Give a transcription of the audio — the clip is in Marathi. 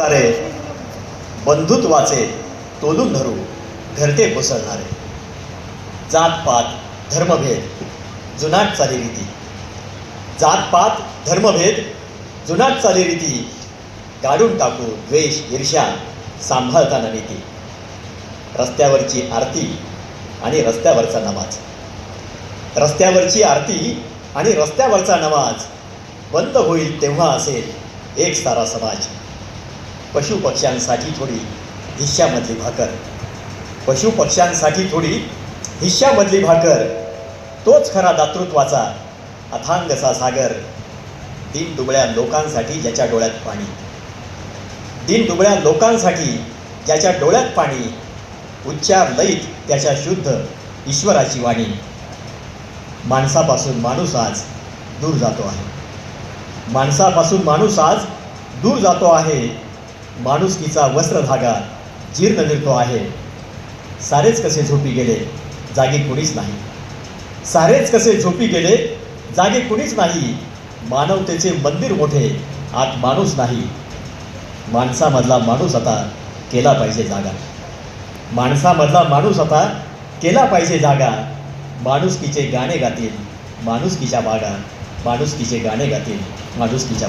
सारे बंधुत्वाचे तोलून धरू घरते कोसळणारे. जातपात धर्मभेद जुनाट चालीरीती जातपात धर्मभेद जुनाट चालीरीती काढून टाकू द्वेष ईर्ष्या सांभाळताना नीती. रस्त्यावरची आरती आणि रस्त्यावरचा नमाज. रस्त्यावरची आरती आणि रस्त्यावरचा नमाज बंद होईल तेव्हा असेल एक सारा समाज. पशुपक्ष्यांसाठी थोडी हिश्श्यामधली भाकर. पशुपक्ष्यांसाठी थोडी हिश्श्यामधली भाकर. तोच खरा दातृत्वाचा अथांगसा सागर. दिन दुबळ्या लोकांसाठी ज्याच्या डोळ्यात पाणी. दिन दुबळ्या लोकांसाठी ज्याच्या डोळ्यात पाणी. उच्चार लईत त्याच्या शुद्ध ईश्वराची वाणी. माणसापासून माणूस आज दूर जातो आहे. माणसापासून माणूस आज दूर जातो आहे. माणुसकीचा वस्त्रधागा जीर्ण निर्तो आहे. सारेच कसे झोपी गेले जागे कुणीच नाही. सारेच कसे झोपी गेले जागे कुणीच नाही. मानवतेचे मंदिर मोठे आत माणूस नाही. माणसामधला माणूस आता केला पाहिजे जागा. माणसामधला माणूस आता केला पाहिजे जागा. माणुसकीचे गाणे गातील माणुसकीच्या बागा माणुसकीचे गाणे गातील माणुसकीच्या बागा